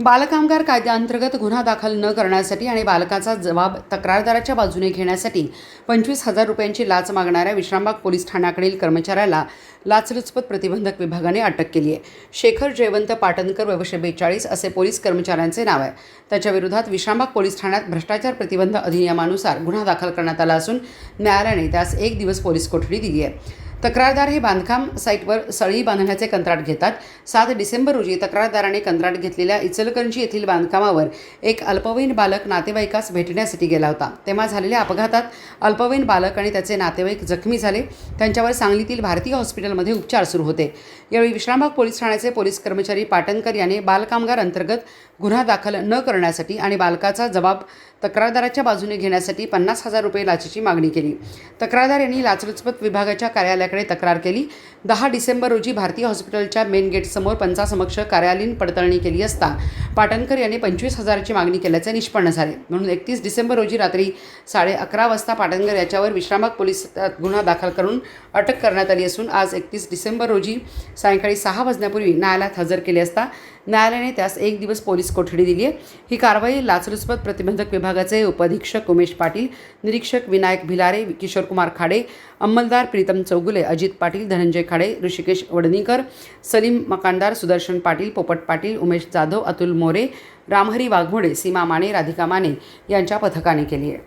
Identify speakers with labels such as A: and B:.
A: बालकामगार कायद्याअंतर्गत गुन्हा दाखल न करण्यासाठी आणि बालकाचा जबाब तक्रारदाराच्या बाजूने घेण्यासाठी पंचवीस हजार रुपयांची लाच मागणाऱ्या विश्रामबाग पोलीस ठाण्याकडील कर्मचाऱ्याला लाचलुचपत प्रतिबंधक विभागाने अटक केली आहे. शेखर जयवंत पाटणकर वयवशे बेचाळीस असे पोलीस कर्मचाऱ्यांचे नाव आहे. त्याच्याविरोधात विश्रामबाग पोलीस ठाण्यात भ्रष्टाचार प्रतिबंध अधिनियमानुसार गुन्हा दाखल करण्यात आला असून न्यायालयाने त्यास एक दिवस पोलीस कोठडी दिली आहे. तक्रारदार हे बांधकाम साईटवर सळी बांधण्याचे कंत्राट घेतात. सात डिसेंबर रोजी तक्रारदाराने कंत्राट घेतलेल्या इचलकरंजी येथील बांधकामावर एक अल्पवयीन बालक नातेवाईकास भेटण्यासाठी गेला होता. तेव्हा झालेल्या अपघातात अल्पवयीन बालक आणि त्याचे नातेवाईक जखमी झाले. त्यांच्यावर सांगलीतील भारतीय हॉस्पिटलमध्ये उपचार सुरू होते. यावेळी विश्रामबाग पोलीस ठाण्याचे पोलीस कर्मचारी पाटणकर याने बालकामगार अंतर्गत गुन्हा दाखल न करण्यासाठी आणि बालकाचा जबाब तक्रारदाराच्या बाजूने घेण्यासाठी पन्नास हजार रुपये लाचेची मागणी केली. तक्रारदार यांनी लाचलुचपत विभागाच्या कार्यालयात कार्यालयाकडे तक्रार केली. दहा डिसेंबर रोजी भारतीय हॉस्पिटलच्या मेन गेटसमोर पंचासमक्ष कार्यालयीन पडताळणी केली असता पाटणकर यांनी पंचवीस हजाराची मागणी केल्याचे निष्पन्न झाले. म्हणून एकतीस डिसेंबर रोजी रात्री साडे अकरा वाजता पाटणकर याच्यावर विश्रामक पोलीस गुन्हा दाखल करून अटक करण्यात आली असून आज एकतीस डिसेंबर रोजी सायंकाळी सहा वाजण्यापूर्वी न्यायालयात हजर केले असता न्यायालयाने त्यास एक दिवस पोलीस कोठडी दिली आहे. ही कारवाई लाचलुचपत प्रतिबंधक विभागाचे उपअधीक्षक उमेश पाटील निरीक्षक विनायक भिलारे किशोरकुमार खाडे अंमलदार प्रीतम चौगुले अजित पाटील धनंजय खाडे ऋषिकेश वडनीकर सलीम मकानदार सुदर्शन पाटील पोपट पाटील उमेश जाधव अतुल मोरे रामहरी वाघमोडे सीमा माने राधिका माने यांच्या पथकाने केली आहे.